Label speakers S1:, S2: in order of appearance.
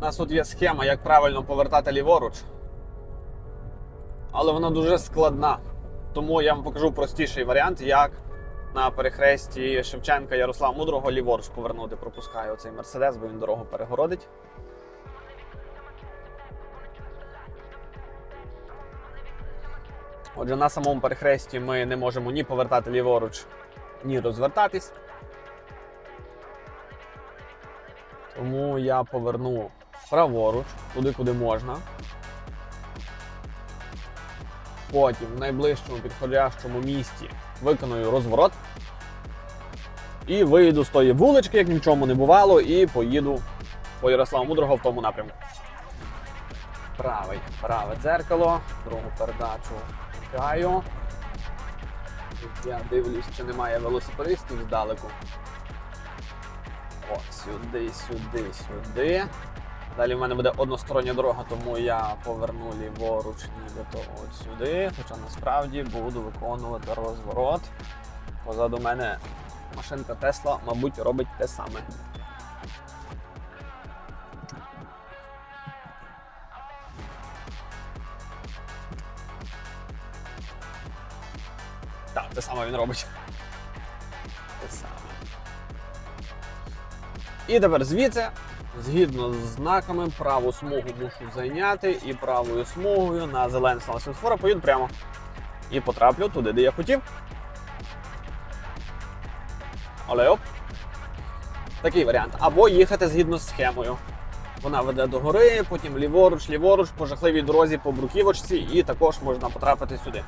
S1: У нас тут є схема, як правильно повертати ліворуч. Але вона дуже складна. Тому я вам покажу простіший варіант, як на перехресті Шевченка Ярослава Мудрого ліворуч повернути. Пропускаю оцей мерседес, бо він дорогу перегородить. Отже, на самому перехресті ми не можемо ні повертати ліворуч, ні розвертатись. Тому я поверну праворуч, туди, куди можна. Потім в найближчому підходящому місті виконую розворот. І вийду з тої вулички, як ні в чому не бувало, і поїду по Ярославу Мудрого в тому напрямку. Правий, праве дзеркало, другу передачу. Тут я дивлюсь, чи немає велосипедистів здалеку. От, сюди, сюди, сюди. Далі в мене буде одностороння дорога, тому я поверну ліворуч нібито от сюди. Хоча насправді буду виконувати розворот. Позаду мене машинка Тесла, мабуть, робить те саме. Так, те саме він робить. Те саме. І тепер звідси, згідно з знаками, праву смугу мушу зайняти і правою смугою на зелений сигнал світлофора поїду прямо. І потраплю туди, де я хотів. Але оп. Такий варіант. Або їхати згідно з схемою. Вона веде до гори, потім ліворуч, ліворуч, по жахливій дорозі по бруківочці, і також можна потрапити сюди.